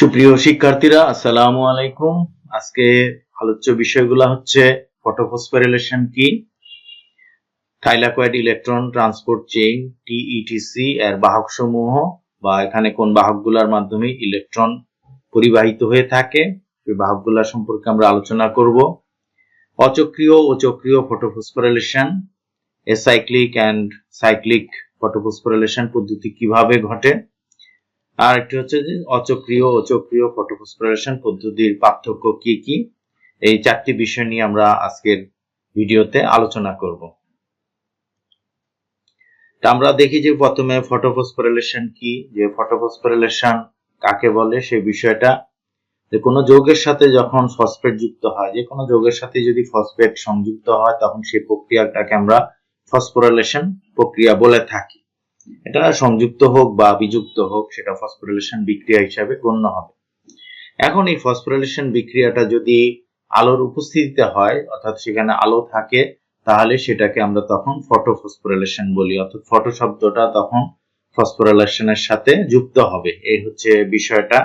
সুপ্রিয় শিক্ষার্থীরা, আসসালামু আলাইকুম। আজকে আলোচ্য বিষয়গুলো হচ্ছে ফটোফসফোরিলেশন কি thylakoid electron transport chain TETC এর বাহক সমূহ বা এখানে কোন বাহকগুলোর মাধ্যমে ইলেকট্রন পরিবাহিত হয়ে থাকে, সেই বাহকগুলো সম্পর্কে আমরা আলোচনা করব। অচক্রিয় ও চক্রীয় photophosphorylation acyclic and cyclic photophosphorylation পদ্ধতি কীভাবে ঘটে? আর একটি হচ্ছে যে অচক্রীয় ও চক্রীয় ফটোফসফোরেশন পদ্ধতির পার্থক্য কি কি? এই চারটি বিষয় নিয়ে আমরা আজকের ভিডিওতে আলোচনা করব। তা আমরা দেখি যে প্রথমে ফটোফসফোরিলেশন কি? যে ফটোফসফোরিলেশন কাকে বলে? সেই বিষয়টা যে কোনো যৌগের সাথে যখন ফসফেট যুক্ত হয়, যে কোনো যৌগের সাথে যদি ফসফেট সংযুক্ত হয়, তখন সেই প্রক্রিয়াটাকে আমরা ফসফোরিলেশন প্রক্রিয়া বলে থাকি। এটা সংযুক্ত হোক বা বিযুক্ত হোক, সেটা ফসফোরিলেশন বিক্রিয়া হিসাবে গণ্য হবে। এখন এই ফসফোরিলেশন বিক্রিয়াটা যদি আলোর উপস্থিতিতে হয়, অর্থাৎ সেখানে আলো থাকে, তাহলে সেটাকে আমরা তখন ফটোফসফোরিলেশন বলি। অর্থাৎ ফটো শব্দটা তখন ফসফোরিলেশনের সাথে যুক্ত হবে। এই হচ্ছে বিষয়টা।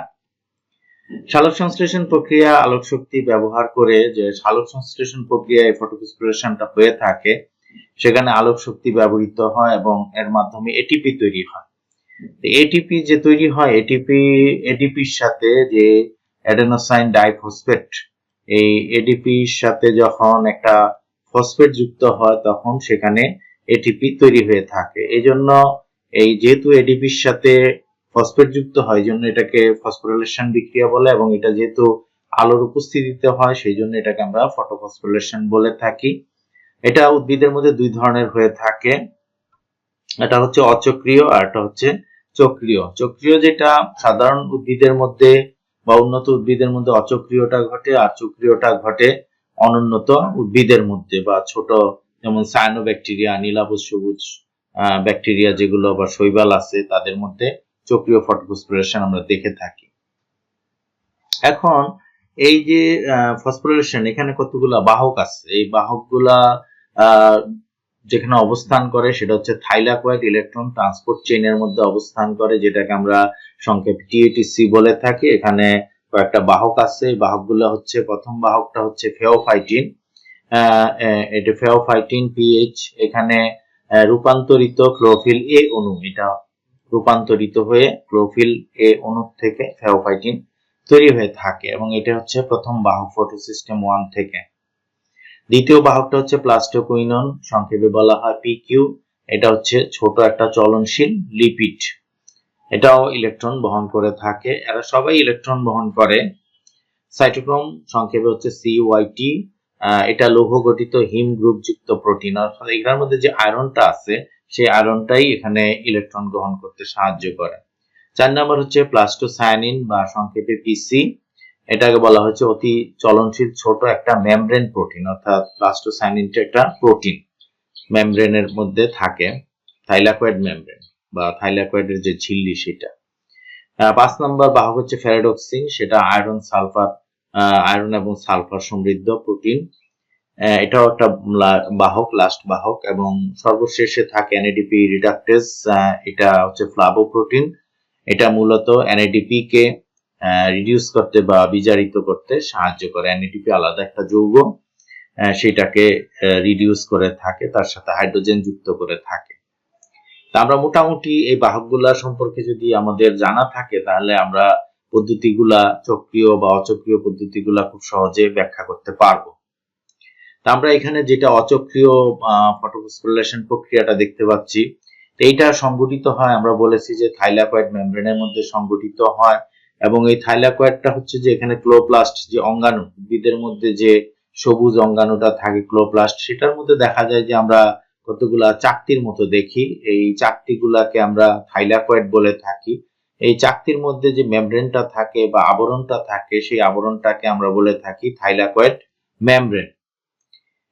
সালোক সংশ্লেষণ প্রক্রিয়া আলোক শক্তি ব্যবহার করে যে সালোক সংশ্লেষণ প্রক্রিয়া প্রক্রিয়ায় ফটোফসফোরেশনটা হয়ে থাকে সেখানে আলোক শক্তি ব্যবহৃত হয় এবং এর মাধ্যমে এটিপি তৈরি হয়। এটিপি যে তৈরি হয় এটিপি এডিপির সাথে যে অ্যাডেনোসাইন ডাইফসফেট এই এডিপির সাথে যখন একটা ফসফেট যুক্ত হয়, তখন সেখানে এটিপি তৈরি হয়ে থাকে। এই জন্য এই যেহেতু এডিপির সাথে ফসফেট যুক্ত হয় জন্য এটাকে ফসফোরিলেশন বিক্রিয়া বলে এবং এটা যেহেতু আলোর উপস্থিতিতে হয় সেই জন্য এটাকে আমরা ফটোফসফোরিলেশন বলে থাকি। এটা উদ্ভিদের মধ্যে দুই ধরনের হয়ে থাকে। এটা হচ্ছে অচক্রিয় আর এটা হচ্ছে চক্রীয়। চক্রীয় যেটা সাধারণ উদ্ভিদের মধ্যে বা উন্নত উদ্ভিদের মধ্যে অচক্রীয়টা ঘটে আর চক্রীয়টা ঘটে অনুন্নত উদ্ভিদের মধ্যে বা ছোট যেমন সায়ানো ব্যাকটেরিয়া নীলাবুজ সবুজ ব্যাকটেরিয়া যেগুলো বা শৈবাল আছে, তাদের মধ্যে চক্রীয় ফটোফসফোরেশন আমরা দেখে থাকি। এখন এই যে ফসফোরিলেশন এখানে কতগুলা বাহক আছে? এই বাহকগুলা যেখানে অবস্থান করে সেটা হচ্ছে থাইলাকোয়েড ইলেকট্রন ট্রান্সপোর্ট চেইনের মধ্যে অবস্থান করে, যেটাকে আমরা সংক্ষেপে টিএটিসি বলে থাকি। এখানে কয়েকটা বাহক আছে। বাহকগুলো হচ্ছে, প্রথম বাহকটা হচ্ছে ফেওফাইটিন। এটা ফেওফাইটিন পিএইচ। এখানে রূপান্তরিত ক্লোরোফিল এ অণু। এটা রূপান্তরিত হয়ে ক্লোরোফিল এ অণু থেকে ফেওফাইটিন তৈরি হয়ে থাকে এবং এটা হচ্ছে প্রথম বাহক ফটোসিস্টেম ওয়ান থেকে। দ্বিতীয় বাহকটা হচ্ছে প্লাস্টোকুইনন, সংক্ষেপে বলা হয় পিকিউ এটা হচ্ছে ছোট একটা চলনশীল লিপিড। এটাও ইলেকট্রন বহন করে থাকে, এরা সবাই ইলেকট্রন বহন করে। সাইটোক্রোম, সংক্ষেপে হচ্ছে সিওয়াইটি এটা লৌহ গঠিত হিম গ্রুপ যুক্ত প্রোটিন। অর্থাৎ এটার মধ্যে যে আয়রনটা আছে, সেই আয়রনটাই এখানে ইলেকট্রন গ্রহণ করতে সাহায্য করে। চার নাম্বার হচ্ছে প্লাস্টোসায়ানিন বা সংক্ষেপে পিসি এটাকে বলা হচ্ছে অতি চলনশীল ছোট একটা মেমব্রেন প্রোটিন অর্থাৎ প্লাস্টোসায়ানিনটা একটা প্রোটিন মেমব্রেনের মধ্যে থাকে থাইলাকয়েড মেমব্রেন বা থাইলাকয়েডের যে ঝিল্লি সেটা। পাঁচ নম্বর বাহক হচ্ছে ফেরাডক্সিন সেটা আয়রন সালফার আয়রন এবং সালফার সমৃদ্ধ প্রোটিন এটাও একটা বাহক লাস্ট বাহক এবং সর্বশেষে থাকে এনএডিপি রিডাক্টেস এটা হচ্ছে ফ্লাভো প্রোটিন এটা মূলত এনএডিপি কে রিডিউস করতে বা বিজারিত করতে সাহায্য করে। এনএডিপি আলাদা একটা যৌগ সেটাকে রিডিউস করে থাকে, তার সাথে হাইড্রোজেন যুক্ত করে থাকে। তা আমরা মোটামুটি এই বাহকগুলা সম্পর্কে যদি আমাদের জানা থাকে, তাহলে আমরা পদ্ধতিগুলা চক্রীয় বা অচক্রীয় পদ্ধতিগুলা খুব সহজে ব্যাখ্যা করতে পারব। তা আমরা এখানে যেটা অচক্রীয় ফটোফসফোরিলেশন প্রক্রিয়াটা দেখতে পাচ্ছি এইটা সংগঠিত হয়, আমরা বলেছি যে থাইলাকয়েড মেমব্রেনের মধ্যে সংগঠিত হয় এবং এই থাইলাকয়েডটা হচ্ছে যে এখানে ক্লোপ্লাস্ট যে অঙ্গাণু, উদ্ভিদের মধ্যে যে সবুজ অঙ্গাণুটা থাকে ক্লোপ্লাস্ট সেটার মধ্যে দেখা যায় যে আমরা কতগুলা চাকতির মতো দেখি। এই চাকতিগুলাকে আমরা থাইলাকয়েড বলে থাকি। এই চাকতির মধ্যে যে মেমব্রেনটা থাকে বা আবরণটা থাকে, সেই আবরণটাকে আমরা বলে থাকি থাইলাকয়েড মেমব্রেন।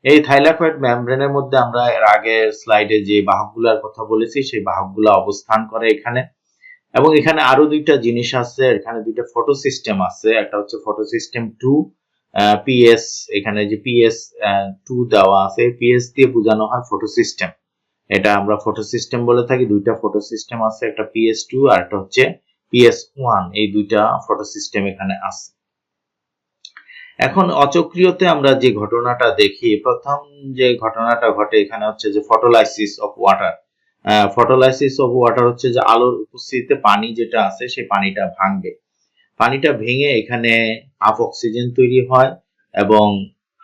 এই থাইলাকয়েড মেমব্রেনের মধ্যে আমরা এর আগে স্লাইডে যে বাহকগুলার কথা বলেছি, সেই বাহকগুলা অবস্থান করে এখানে। এবং এখানে আরও দুইটা জিনিস আছে, এখানে দুইটা ফটো সিস্টেম আছে, একটা হচ্ছে ফটো সিস্টেম টু পিএস এখানে যে পিএস টু দেওয়া আছে পিএস দিয়ে বোঝানো হয় ফটো সিস্টেম এটা আমরা ফটো সিস্টেম বলে থাকি, দুইটা ফটো সিস্টেম আছে, একটা পিএস টু আর একটা হচ্ছে পিএস ওয়ান এই দুইটা ফটো সিস্টেম এখানে আছে। এখন অচক্রিয়তে আমরা যে ঘটনাটা দেখি, প্রথম যে ঘটনাটা ঘটে এখানে হচ্ছে যে photolysis of water photolysis of water হচ্ছে যে আলোর উপস্থিতিতে পানি যেটা আছে, সেই পানিটা ভাঙবে। পানিটা ভেঙে এখানে হাফ অক্সিজেন তৈরি হয় এবং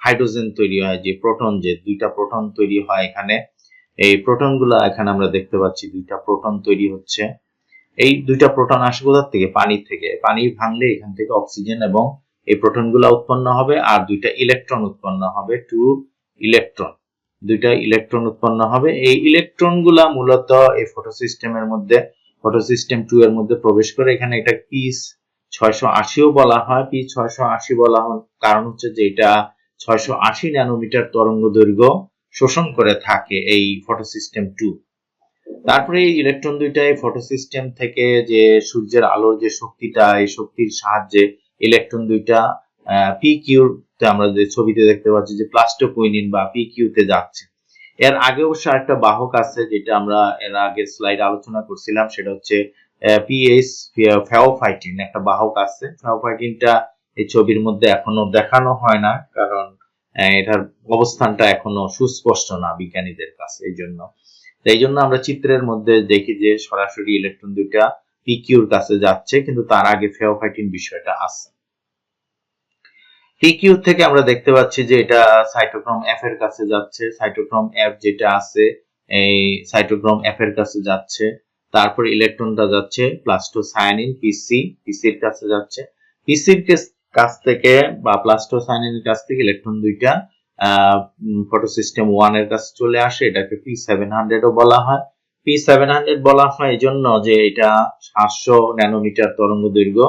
হাইড্রোজেন তৈরি হয়, যে প্রোটন যে দুইটা প্রোটন তৈরি হয় এখানে। এই প্রোটনগুলা এখানে আমরা দেখতে পাচ্ছি, দুইটা প্রোটন তৈরি হচ্ছে। এই দুইটা প্রোটন আসে কোথার থেকে? পানি থেকে। পানি ভাঙলে এখান থেকে অক্সিজেন এবং এই প্রোটনগুলা উৎপন্ন হবে, আর দুইটা ইলেকট্রন উৎপন্ন হবে টু ইলেকট্রন দুইটা ইলেকট্রন উৎপন্ন হবে। এই ইলেকট্রনগুলা মূলত এই ফটোসিস্টেমের মধ্যে ফটোসিস্টেম টু এর মধ্যে প্রবেশ করে। এখানে একটা পিস ছয়শো আশিও বলা হয়। পি ছয়শো আশি বলা হয় কারণ হচ্ছে যে এটা ছয়শো আশি ন্যানোমিটার তরঙ্গ দৈর্ঘ্য শোষণ করে থাকে এই ফটোসিস্টেম টু তারপরে এই ইলেকট্রন দুইটা এই ফটোসিস্টেম থেকে যে সূর্যের আলোর যে শক্তিটা, এই শক্তির সাহায্যে ইলেকট্রন দুইটা পি কিউ আমরা যে ছবিতে দেখতে পাচ্ছি যে প্লাস্টোকুইনিন বা পি কিউতে যাচ্ছে। এর আগে অবশ্য একটা বাহক আছে যেটা আমরা এর আগে স্লাইড আলোচনা করছিলাম, সেটা হচ্ছে পিএস ফেওফাইটিন একটা বাহক আছে। ফেওফাইটিনটা এই ছবির মধ্যে এখনও দেখানো হয় না, কারণ এটার অবস্থানটা এখনও সুস্পষ্ট না বিজ্ঞানীদের কাছে এই জন্য। এই জন্য আমরা চিত্রের মধ্যে দেখি যে সরাসরি ইলেকট্রন দুইটা পিকিউর কাছে যাচ্ছে, কিন্তু তার আগে ফেওফাইটিন বিষয়টা আছে। পিকিউ থেকে আমরা দেখতে পাচ্ছি যে এটা সাইটোক্রোম এফ এর কাছে যাচ্ছে। সাইটোক্রোম এফ যেটা আছে, এই সাইটোক্রোম এফ এর কাছে যাচ্ছে। তারপর ইলেকট্রনটা যাচ্ছে প্লাস্টোসায়ানিন পিসি পিসির কাছে যাচ্ছে। পিসির কাছ থেকে বা প্লাস্টোসায়ানিনের কাছ থেকে ইলেকট্রন দুইটা ফটোসিস্টেম ওয়ানের কাছে চলে আসে। এটাকে পি সেভেন হান্ড্রেডও বলা হয়। পি সেভেন হান্ড্রেড বলা হয় এই জন্য যে এটা সাতশো ন্যানোমিটার তরঙ্গ দৈর্ঘ্য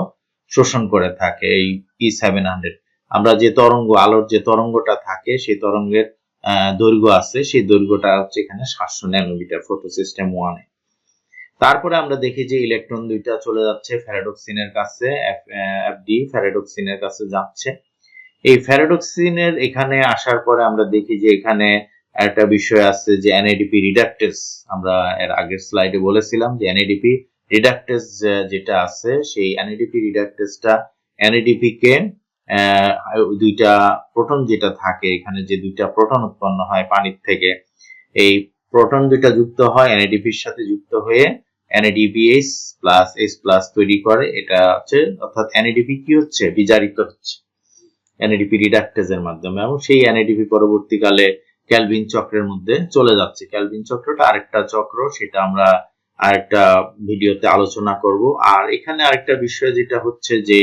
শোষণ করে থাকে এই পি সেভেন হান্ড্রেড আমরা যে তরঙ্গ, আলোর যে তরঙ্গটা থাকে, সেই তরঙ্গের দৈর্ঘ্য আছে, সেই দৈর্ঘ্যটা হচ্ছে এখানে সাতশো ন্যানোমিটার ফটো সিস্টেম ওয়ানে তারপরে আমরা দেখি যে ইলেকট্রন দুইটা চলে যাচ্ছে ফ্যারাডক্সিনের কাছে এফডি ফ্যারাডক্সিনের কাছে যাচ্ছে। এই ফ্যারাডক্সিনের এখানে আসার পরে আমরা দেখি যে এখানে একটা বিষয় আছে যে এনএডিপি রিডাক্টেস আমরা এর আগের স্লাইডে বলেছিলাম যে এনএডিপি রিডাক্টেস যেটা আছে, সেই এনএডিপি রিডাক্টেসটা এনএডিপি কে দুইটা প্রোটন যেটা থাকে, এখানে যে দুইটা প্রোটন উৎপন্ন হয় পানির থেকে, এই প্রোটন দুইটা যুক্ত হয় এনএডিপির সাথে যুক্ত হয়ে এনএডিপিএস প্লাস এস প্লাস তৈরি করে, এটা হচ্ছে, অর্থাৎ এনএডিপি কি হচ্ছে? বিজারিত হচ্ছে। এনএডিপি রিডাক্টেজের মাধ্যমে, এবং সেই এনএডিপি পরবর্তীকালে ক্যালভিন চক্রের মধ্যে চলে যাচ্ছে। ক্যালভিন চক্রটা আরেকটা চক্র, সেটা আমরা আরেকটা ভিডিওতে আলোচনা করব। আর এখানে আরেকটা বিষয় যেটা হচ্ছে যে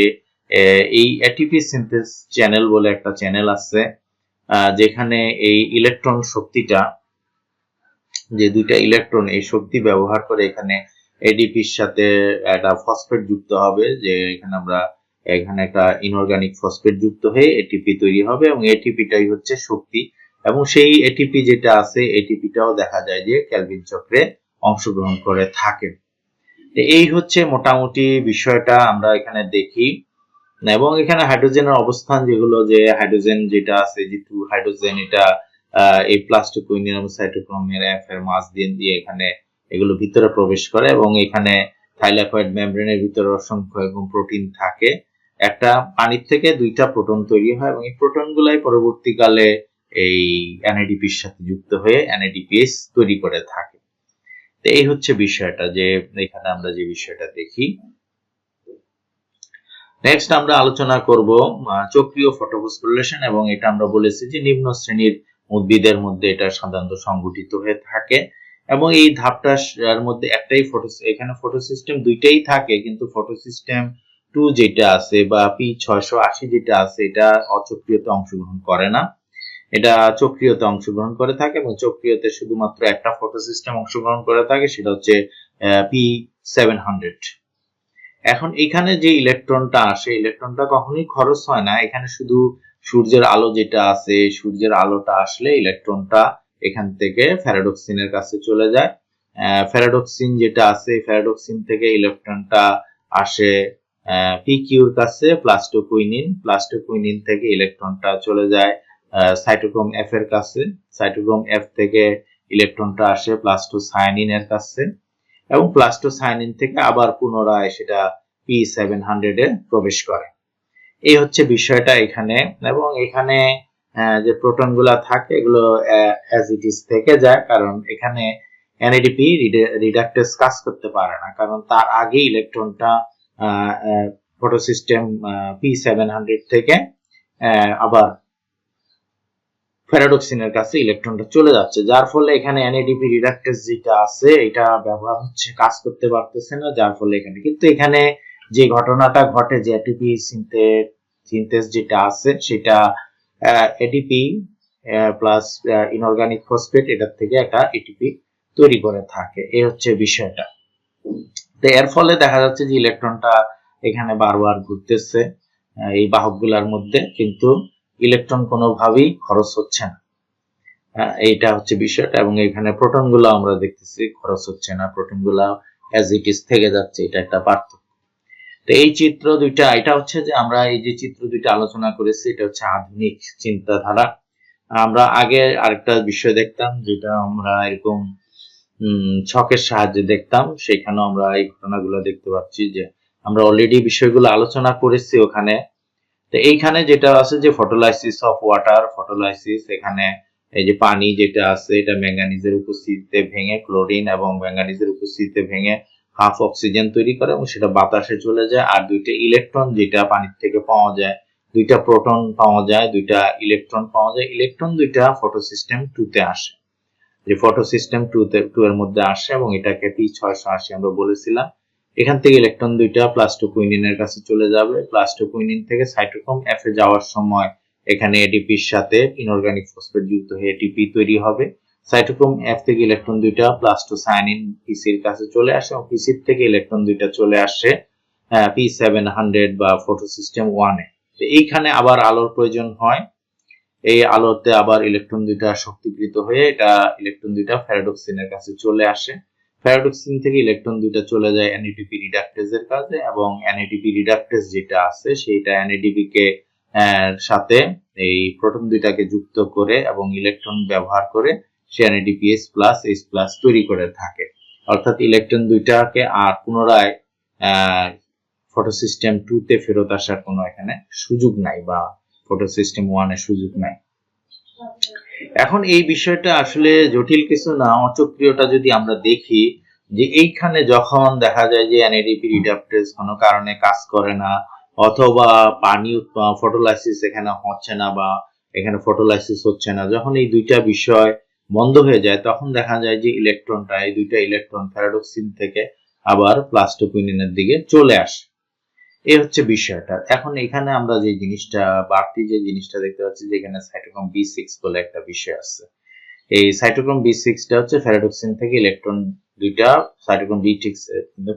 এই এটিপি সিনথেস চ্যানেল বলে একটা চ্যানেল আছে যেখানে এই ইলেকট্রন শক্তিটা, যে দুইটা ইলেকট্রন এই শক্তি ব্যবহার করে এখানে এডিপির সাথে একটা ফসফেট যুক্ত হবে, যে এখানে আমরা এখানে একটা ইনঅর্গানিক ফসফেট যুক্ত হয়ে এটিপি তৈরি হবে, এবং এটিপিটাই হচ্ছে শক্তি। এবং সেই এটিপি যেটা আছে এটিপিটাও দেখা যায় যে ক্যালভিন চক্রে অংশগ্রহণ করে থাকে। এই হচ্ছে মোটামুটি বিষয়টা, আমরা এখানে দেখি। এবং এখানে হাইড্রোজেনের অবস্থান যেগুলো যে হাইড্রোজেন যেটা আছে যে টু হাইড্রোজেন এটা এই প্লাস্টোকুইনিন এবং সাইটোক্রোমের এফ এর মাছ দিয়ে দিয়ে এখানে এগুলো ভিতরে প্রবেশ করে এবং এখানে থাইলাকয়েড মেমব্রেনের ভিতরে অসংখ্য এবং প্রোটিন থাকে। একটা পানির থেকে দুইটা প্রোটন তৈরি হয় এবং এই প্রোটন গুলাই পরবর্তীকালে এই এনএডিপির সাথে যুক্ত হয়ে এনএডিপিএস তৈরি করে থাকে। তো এই হচ্ছে বিষয়টা যে, এখানে আমরা যে বিষয়টা দেখি। নেক্সট আমরা আলোচনা করব চক্রীয় ফটোফসফোরিলেশন এবং এটা আমরা বলেছি যে নিম্ন শ্রেণির উদ্ভিদের মধ্যে এটা সাধারণত সংগঠিত হয়ে থাকে এবং এই ধাপটার মধ্যে একটাই ফটো এখানে ফটো সিস্টেম দুইটাই থাকে, কিন্তু ফটো সিস্টেম টু যেটা আছে বা পি ছয়শো আশি যেটা আছে, এটা অচক্রিয়তে অংশগ্রহণ করে না। এটা চক্রিয়তে অংশগ্রহণ করে থাকে এবং চক্রিয়তে শুধুমাত্র একটা ফটো সিস্টেম অংশগ্রহণ করে থাকে, সেটা হচ্ছে পি সেভেন হান্ড্রেড এখন এখানে যে ইলেকট্রনটা আসে, ইলেকট্রনটা কখনোই খরচ হয় না। এখানে শুধু সূর্যের আলো যেটা আছে, সূর্যের আলোটা আসলে ইলেকট্রনটা এখান থেকে ফ্যারাডক্সিনের কাছে চলে যায়। ফ্যারাডক্সিন যেটা আছে, ফ্যারাডক্সিন থেকে ইলেকট্রনটা আসে পিকিউর কাছে, প্লাস্টোকুইনিন। প্লাস্টোকুইনিন থেকে ইলেকট্রনটা চলে যায় সাইটোক্রোম এফ এর কাছে। সাইটোক্রোম এফ থেকে ইলেকট্রনটা আসে, প্লাস্টোসায়ানিনের কাছে। এবং প্লাস্টোসায়ানিন থেকে আবার পুনরায় সেটা পি সেভেন হান্ড্রেডে প্রবেশ করে। এই হচ্ছে বিষয়টা এখানে এবং এখানে যে প্রোটনগুলা থাকে এগুলো অ্যাজ ইট ইজ থেকে যায় কারণ এখানে এনএডিপি রিডাক্টেস কাজ করতে পারে না কারণ তার আগে ইলেকট্রনটা ফটোসিস্টেম পি সেভেন হান্ড্রেড থেকে আবার ফেরাডক্সিনের কাছে ইলেকট্রনটা চলে যাচ্ছে, যার ফলে এখানে এনএডিপি রিডাক্টেস যেটা আছে, এটা ব্যবহার হচ্ছে, কাজ করতে পারতেছে না, যার ফলে এখানে। কিন্তু এখানে যে ঘটনাটা ঘটে, যে এটিপি সিনথেস যেটা আছে, সেটা এটিপি প্লাস ইনঅর্গানিক ফসফেট এটার থেকে একটা এটিপি তৈরি করে থাকে। এই হচ্ছে বিষয়টা। তো এর ফলে দেখা যাচ্ছে যে ইলেকট্রনটা এখানে বারবার ঘুরতেছে এই বাহকগুলোর মধ্যে। কিন্তু ইলেকট্রন কোনোভাবেই খরচ হচ্ছে না। আহ, এইটা হচ্ছে বিষয়টা। এবং এখানে প্রোটনগুলো আমরা দেখতেছি খরচ হচ্ছে না। প্রোটনগুলা অ্যাজ ইট ইজ থেকে যাচ্ছে এটা একটা পার্থক্য। তো এই চিত্র দুইটা এটা হচ্ছে যে আমরা এই যে চিত্র দুইটা আলোচনা করেছি এটা হচ্ছে আধুনিক চিন্তাধারা। আমরা আগে আরেকটা বিষয় দেখতাম যেটা আমরা এরকম ছকের সাহায্যে দেখতাম। সেখানেও আমরা এই ঘটনাগুলো দেখতে পাচ্ছি যে আমরা অলরেডি বিষয়গুলো আলোচনা করেছি ওখানে। তো এইখানে যেটা আছে যে ফটোলাইসিস অফ ওয়াটার ফটোলাইসিস এখানে এই যে পানি যেটা আছে, এটা ম্যাঙ্গানিজের উপস্থিতিতে ভেঙে ক্লোরিন এবং ম্যাঙ্গানিজের উপস্থিতিতে ভেঙে হাফ অক্সিজেন তৈরি করে এবং সেটা বাতাসে চলে যায়। আর দুইটা ইলেকট্রন যেটা পানির থেকে পাওয়া যায়, দুইটা প্রোটন পাওয়া যায়, দুইটা ইলেকট্রন পাওয়া যায়। ইলেকট্রন দুইটা ফটোসিস্টেম টু তে আসে। যে ফটোসিস্টেম টু টু এর মধ্যে আসে এবং এটাকে পি ছয়শো আশি আমরা বলেছিলাম। এখান থেকে ইলেকট্রন দুইটা প্লাস্টোকুইনিনের কাছে চলে যাবে। প্লাস্টোকুইনিন থেকে সাইটোক্রোম এফ এ যাওয়ার সময় এখানে এডিপির সাথে ইনঅর্গানিক ফসফেট যুক্ত হয়ে এটিপি তৈরি হবে। সাইটোক্রোম এফ থেকে ইলেকট্রন দুইটা প্লাস্টোসায়ানিন পিসির কাছে চলে আসে এবং পিসির থেকে ইলেকট্রন দুইটা চলে আসে পি সেভেন হান্ড্রেড বা ফটোসিস্টেম ওয়ানে তো এইখানে আবার আলোর প্রয়োজন হয়। এই আলোতে আবার ইলেকট্রন দুইটা শক্তিকৃত হয়ে এটা ইলেকট্রন দুইটা ফ্যারাডক্সিনের কাছে চলে আসে। ফ্যারাডক্সিন থেকে ইলেকট্রন দুইটা চলে যায় এনএডিপি রিডাক্টেজের কাছে এবং এনএডিপি রিডাক্টেজ যেটা আছে সেটা এনএডিপি কে সাথে এই প্রোটন দুইটাকে যুক্ত করে এবং ইলেকট্রন ব্যবহার করে সে এনএডিপিএস প্লাস এইচ প্লাস তৈরি করে থাকে। অর্থাৎ ইলেকট্রন দুইটাকে আর পুনরায় ফটোসিস্টেম টু তে ফেরত আসার কোনো এখানে সুযোগ নাই বা ফটোসিস্টেম ওয়ানের সুযোগ নাই। এখন এই বিষয়টা আসলে জটিল কিছু না, অচক্রিয়টা যদি আমরা দেখি, যে এইখানে যখন দেখা যায় যে এনএডিপি রিডাপ্টেজ কোনো কারণে কাজ করে না, অথবা পানি ফটোলাইসিস এখানে হচ্ছে না বা এখানে ফটোলাইসিস হচ্ছে না, যখন এই দুইটা বিষয় বন্ধ হয়ে যায়, তখন দেখা যায় যে ইলেকট্রনটা এই দুইটা ইলেকট্রন ফ্যারাডক্সিন থেকে আবার প্লাস্টোকুইনিনের দিকে চলে আসে। এই হচ্ছে বিষয়টা। এখন এখানে আমরা যে জিনিসটা, বাড়তি যে জিনিসটা দেখতে পাচ্ছি যে এখানে সাইটোক্রোম বি সিক্স বলে একটা বিষয় আছে। এই সাইটোক্রোম বি সিক্সটা হচ্ছে ফ্যারাডক্সিন থেকে ইলেকট্রন দুইটা সাইটোক্রোম বি সিক্স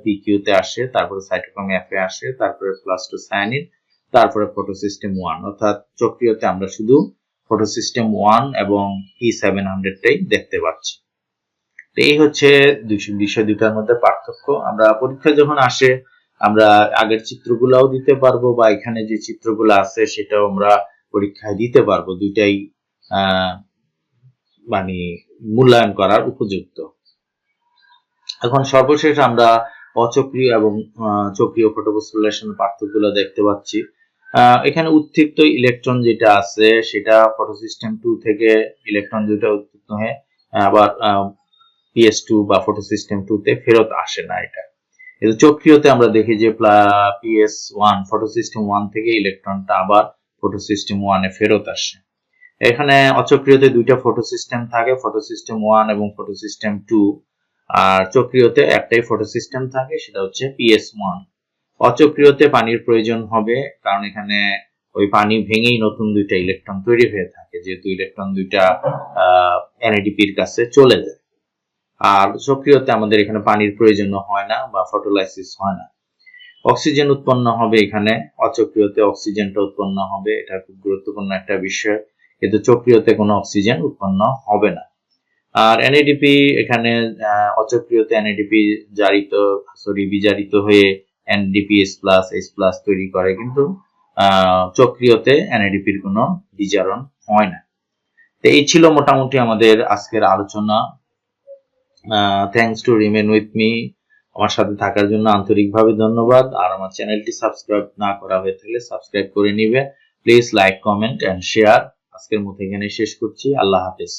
পি কিউতে আসে, তারপরে সাইটোক্রোম এফ এ আসে, তারপরে প্লাস্টোসায়ানিন, তারপরে ফটোসিস্টেম ওয়ান অর্থাৎ চক্রিয়তে আমরা শুধু ফটোসিস্টেম ওয়ান এবং ই সেভেন হান্ড্রেডটাই দেখতে পাচ্ছি। এই হচ্ছে বিষয় দুটার মধ্যে পার্থক্য। আমরা পরীক্ষা যখন আসে আমরা আগের চিত্রগুলাও দিতে পারব বা এখানে যে চিত্রগুলো আছে সেটাও আমরা পরীক্ষায় দিতে পারব। দুইটাই মানে মূল্যায়ন করার উপযুক্ত। এখন সর্বশেষ আমরা অচক্রিয় এবং চক্রীয় ফটোফসফোরিলেশন পার্থক্যগুলো দেখতে পাচ্ছি। এখানে উত্থিপ্ত ইলেকট্রন যেটা আছে সেটা ফটোসিস্টেম টু থেকে ইলেকট্রন দুইটা উত্তীর্ণ হয়ে, আবার পিএস টু বা ফটোসিস্টেম টু তে ফেরত আসে না এটা। কিন্তু চক্রীয়তে আমরা দেখি যে পিএস ওয়ান ফটোসিস্টেম ওয়ান থেকে ইলেকট্রনটা আবার ফটোসিস্টেম ওয়ানে ফেরত আসে। এখানে অচক্রীয়তে দুইটা ফটোসিস্টেম থাকে ফটোসিস্টেম ওয়ান এবং ফটোসিস্টেম টু আর চক্রীয়তে একটাই ফটোসিস্টেম থাকে, সেটা হচ্ছে পিএস ওয়ান অচক্রীয়তে পানির প্রয়োজন হবে, কারণ এখানে ওই পানি ভেঙেই নতুন দুইটা ইলেকট্রন তৈরি হয়ে থাকে, যেহেতু ইলেকট্রন দুইটা এনএডিপির কাছে চলে যায়। আর সক্রিয়তে আমাদের এখানে পানির প্রয়োজন হয় না বা ফটোলাইসিস হয় না। অক্সিজেন উৎপন্ন হবে এখানে অচক্রিয়তে অক্সিজেনটা উৎপন্ন হবে, এটা খুব গুরুত্বপূর্ণ একটা বিষয়, কিন্তু চক্রিয়তে কোনো অক্সিজেন উৎপন্ন হবে না। আর এনএডিপি এখানে অচক্রিয়তে এনএডিপি জারিত সরি বিজারিত হয়ে এনডিপিএস প্লাস এস প্লাস তৈরি করে, কিন্তু চক্রিয়তে এনএডিপির কোনো বিজারণ হয় না। তো এই ছিল মোটামুটি আমাদের আজকের আলোচনা। Thanks to remain with me আমার সাথে থাকার জন্য আন্তরিকভাবে ধন্যবাদ। আর আমার চ্যানেলটি সাবস্ক্রাইব না করা হয়ে থাকলে সাবস্ক্রাইব করে নিবে। Please like comment and share আজকের মতো এখানে শেষ করছি। আল্লাহ হাফেজ।